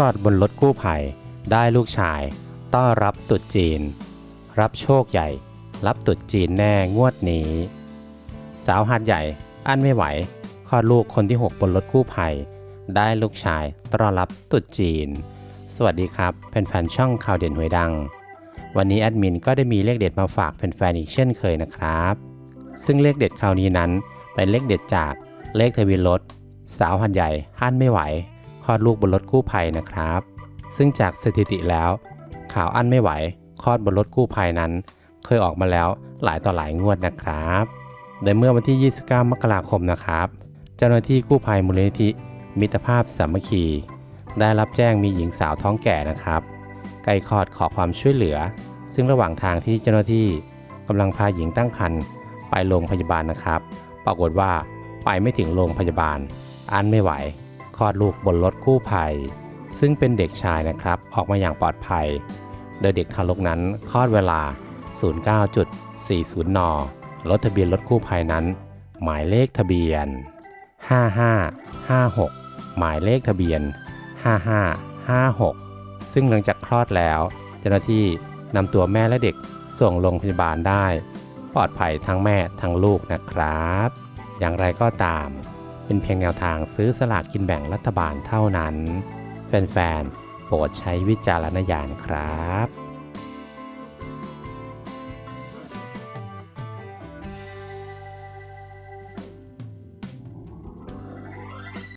คลอดบนรถกู้ภัย ได้ลูกชาย ต้อนรับตรุษจีน รับโชคใหญ่ รับตรุษจีนแน่งวดนี้ สาวหัดใหญ่ อั้นไม่ไหวคลอดลูกคนที่ 6 บนรถกู้ภัย ได้ลูกชายต้อนรับตรุษจีน สวัสดีครับแฟนๆช่องข่าวเด่นหวยดัง วันนี้แอดมินก็ได้มีเลขเด็ดมาฝากแฟนๆอีกเช่นเคยนะครับ ซึ่งเลขเด็ดคราวนี้นั้นเป็นเลขเด็ดจากเลขทะเบียนรถสาวหัดใหญ่อั้นไม่ไหว คลอดลูกบนรถกู้ภัยนะครับ ซึ่งจากสถิติแล้ว ข่าวอั้นไม่ไหวคลอดบนรถกู้ภัยนั้น เคยออกมาแล้วหลายต่อหลายงวดนะครับโดยเมื่อวันที่ 29 มกราคมนะครับ เจ้าหน้าที่กู้ภัยมูลนิธิ มิตรภาพสามัคคี ได้รับแจ้งมีหญิงสาวท้องแก่นะครับใกล้คลอดขอความช่วยเหลือ ซึ่งระหว่างทางที่เจ้าหน้าที่กำลังพาหญิงตั้งครรภ์ไปโรงพยาบาลนะครับ ปรากฏว่าไปไม่ถึงโรงพยาบาลอันไม่ไหว คลอดลูกบนรถกู้ภัย ซึ่งเป็นเด็กชายนะครับออกมาอย่างปลอดภัย โดยเด็กทารกนั้นคลอดเวลา 09.40 น รถทะเบียนรถกู้ภัยนั้น หมายเลขทะเบียน 5556 หมายเลขทะเบียน 5556 ซึ่งหลังจากคลอดแล้วเจ้าหน้าที่นำตัวแม่และเด็กส่งโรงพยาบาลได้ ปลอดภัยทั้งแม่ทั้งลูกนะครับ อย่างไรก็ตาม เป็นเพียงแนวทางซื้อสลากกินแบ่งรัฐบาลเท่านั้น แฟนๆ โปรดใช้วิจารณญาณครับ